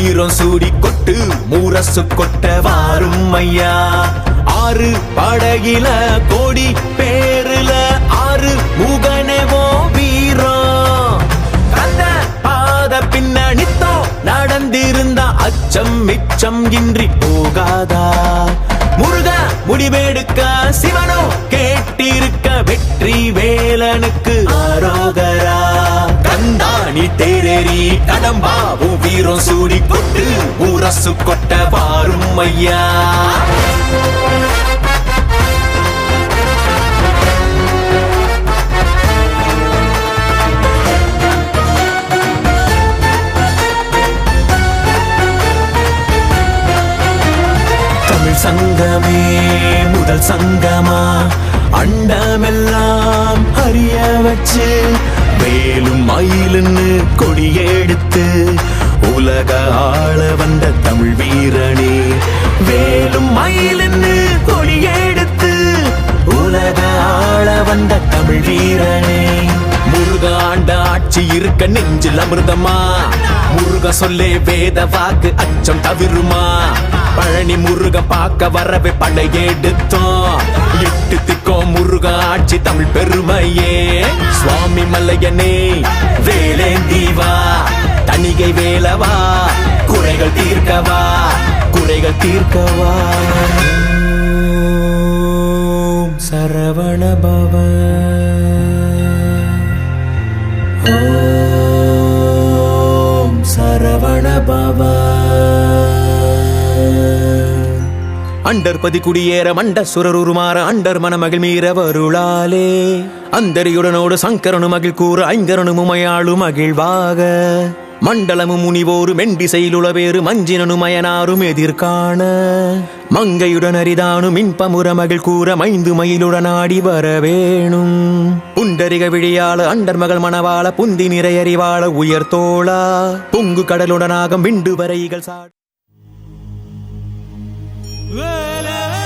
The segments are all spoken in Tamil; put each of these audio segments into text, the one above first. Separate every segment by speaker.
Speaker 1: வீரம் சூடி கொட்டு மூரசு கொட்ட வாரும் ஐயா. ஆறு படகில கோடி பேருல ஆறு முகனவோ வீரம். அந்த பாத பின்னணித்தோ நடந்திருந்த அச்சம் மிச்சம் இன்றி போகாதா. முருக முடிவெடுக்க தேரேறி கடம்பாவும் வீரம் சூடி கொட்டு ஊரசு கொட்ட பாரும் ஐயா. தமிழ் சங்கமே முதல் சங்கமா? அண்டமெல்லாம் அறிய வச்சு வேலும் மயிலுன்னு கொடியெடுத்து உலக ஆள வந்த தமிழ் வீரனே வேலும் மயிலுன்னு கொடியெடுத்து உலக ஆள வந்த தமிழ் வீரனே. முருகாண்ட ஆட்சி இருக்க நெஞ்சில் அமிர்தமா? முருக சொல்லே வேத வாக்கு அச்சம் தவிருமா? பழனி முருக பார்க்க வரவே படையெடுத்தோம். முருக ஆட்சி தமிழ் பெருமையே. சுவாமி மல்லையனே வேலேந்தீவா தணிகை வேலவா குறைகள் தீர்க்கவா குறைகள் தீர்க்கவா. சரவண பவ. ஓம் சரவண பவா. அண்டர் பதி குடியேற மண்ட சுரருமாற அண்டர் மனமகிழ் மீற வருளாலே. அந்தரியுடனோடு சங்கரனு மகிழ் கூறு ஐங்கரனு முமையாளு மகிழ்வாக மண்டலமும் முனிவோரு மெண்டிசையிலுளவேறு மஞ்சினனு மயனாரும் எதிர்காண மங்கையுடன் அரிதானும் இன்பமுற மகிழ் கூற மைந்து மயிலுடன் ஆடி வரவேணும். புண்டரிக விழியாள அண்டர் மகள் மணவாள புந்தி நிறையறிவாள உயர் தோளா பொங்கு கடலுடனாக விண்டு வரைகள் சாடு
Speaker 2: Well. Uh,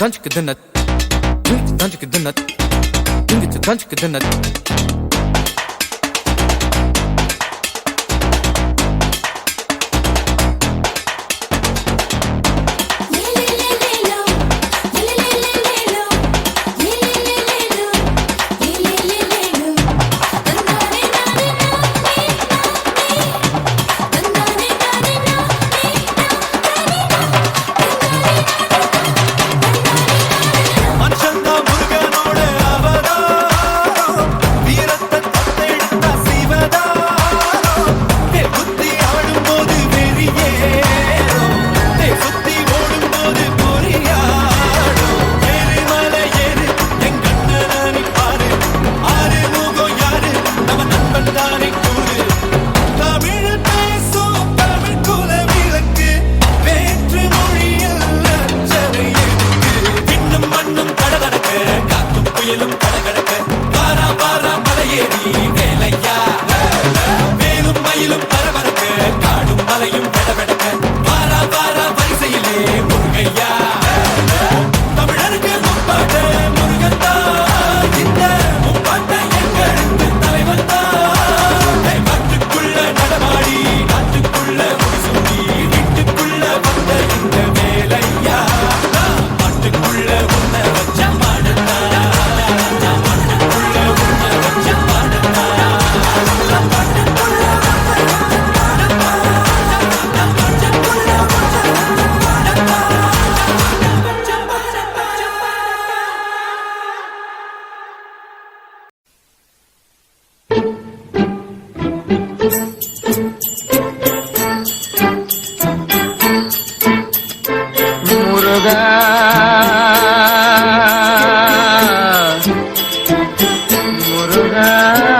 Speaker 2: tancık
Speaker 3: dınat. Dınç tancık dınat. Dınç tancık dınat. না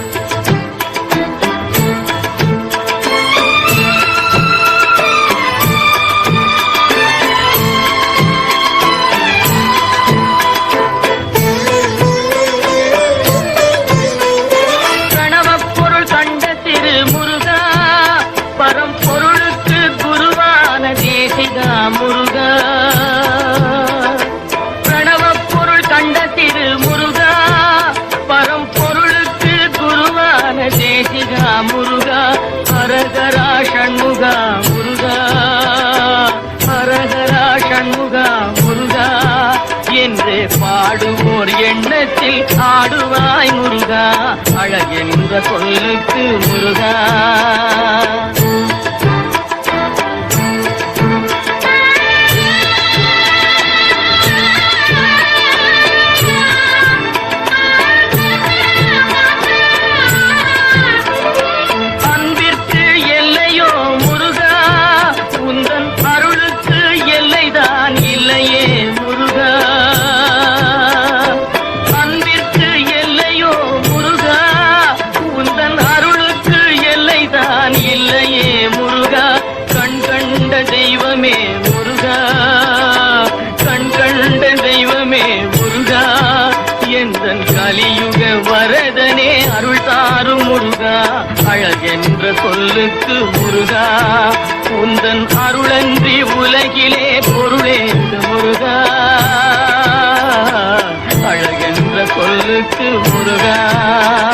Speaker 3: பாடுவோர் எண்ணத்தில் ஆடுவாய் முருகா அழகென்ற சொல்லுக்கு முருகா. எனக்கு முருகா. உந்தன் அருளன்றி உலகிலே பொருளேந்து முருகா. அழகென்ற சொல்லுக்கு முருகா.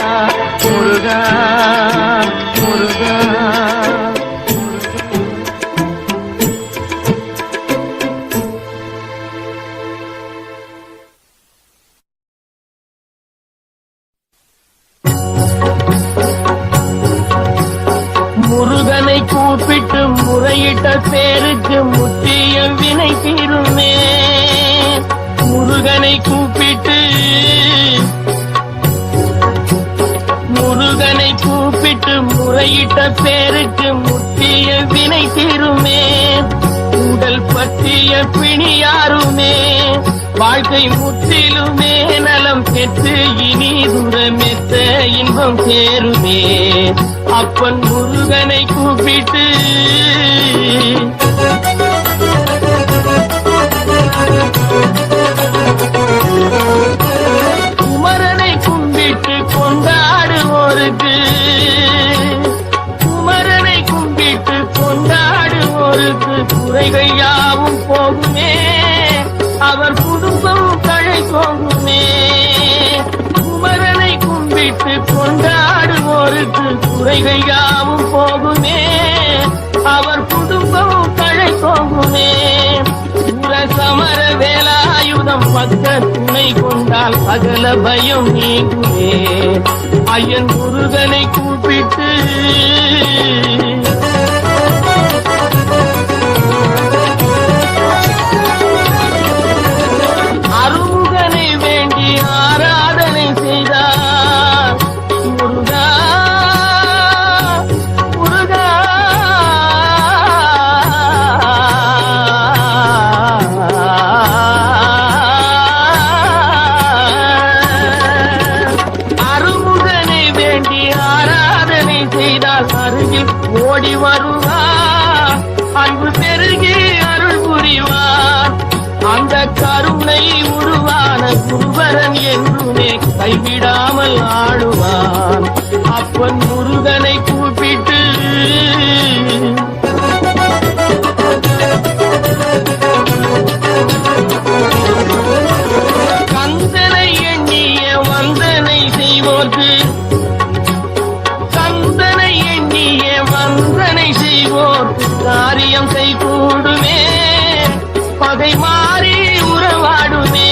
Speaker 3: என்னை கூப்பிட்டு முருகனை கூப்பிட்டு முறையிட்ட பேருக்கு முத்திய வினை தீருமே உடல் பற்றிய பிணி யாருமே வாழ்க்கை முற்றிலுமே நலம் பெற்று இனி துரமெத்த இன்பம் சேருமே அப்பன் முருகனை கூப்பிட்டு Thank you. குமரனை கும்பிட்டு கொண்டாடுவோருக்கு குமரனை கும்பிட்டு கொண்டாடுவோருக்கு குறைகள் யாவும் போகுமே. அவர் குடும்பம் தழை போகுமே. குமரனை கும்பிட்டு கொண்டாடுவோருக்கு குறைகள் யாவும் போகுமே. வேலாயுதம் பக்க துணை கொண்டால் சகல பயம் நீங்குமே. ஐயன் முருகனை கூப்பிட்டு கைவிடாமல் ஆடுவான் அப்பன் முருகனை கூப்பிட்டு கந்தனை எண்ணிய வந்தனை செய்வோர்க்கு கந்தனை எண்ணிய வந்தனை செய்வோர்க்கு காரியம் செய்கூடுமே. பகை மாறி உறவாடுமே.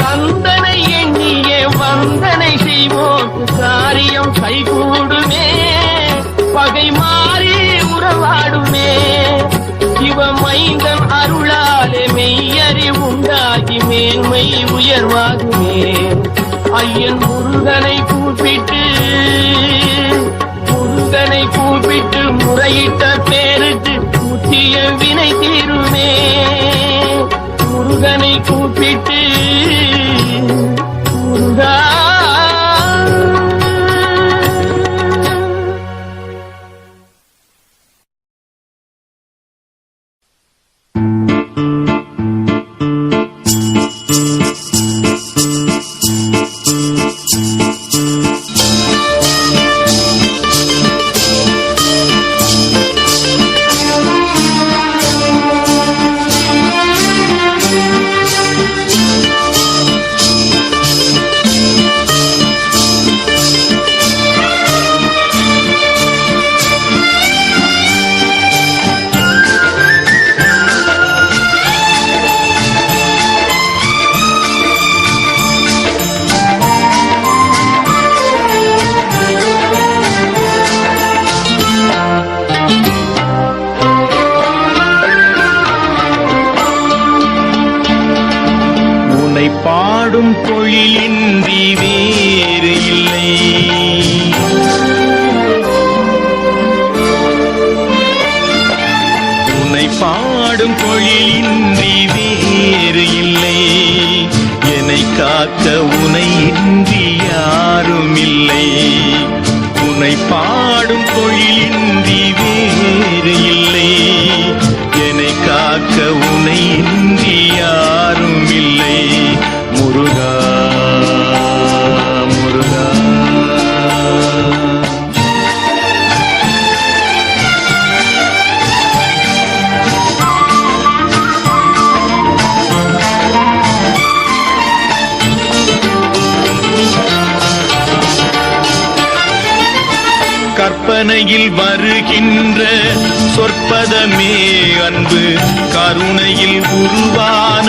Speaker 3: வந்தனை எண்ணிய வந்தனை செய்வோம் காரியம் கைகூடுமே. பகை மாறி உறவாடுமே. சிவமைந்தன் அருளாலே மெய்யறி உண்டாகி மேன்மை உயர்வாகுமே. ஐயன் முருகனை கூப்பிட்டு முருகனை கூப்பிட்டு முறையிட்ட பேருக்கு முற்றிய வினை முருகனை கூப்பிட்டு
Speaker 4: பாடும் பொழிலின்றி வேறு இல்லை. உன்னை பாடும் பொழிலின்றி வேறு இல்லை. என்னை காக்க உனை இன்றி யாரும் இல்லை உன்னை பாடும் பொழிலின்றி வேறு இல்லை. என்னை காக்க உனை இன்றி யாரும் இல்லை முருகா முருகா. கற்பனையில் வருகின்ற சொற்பதமே அன்பு கருணையில் உருவான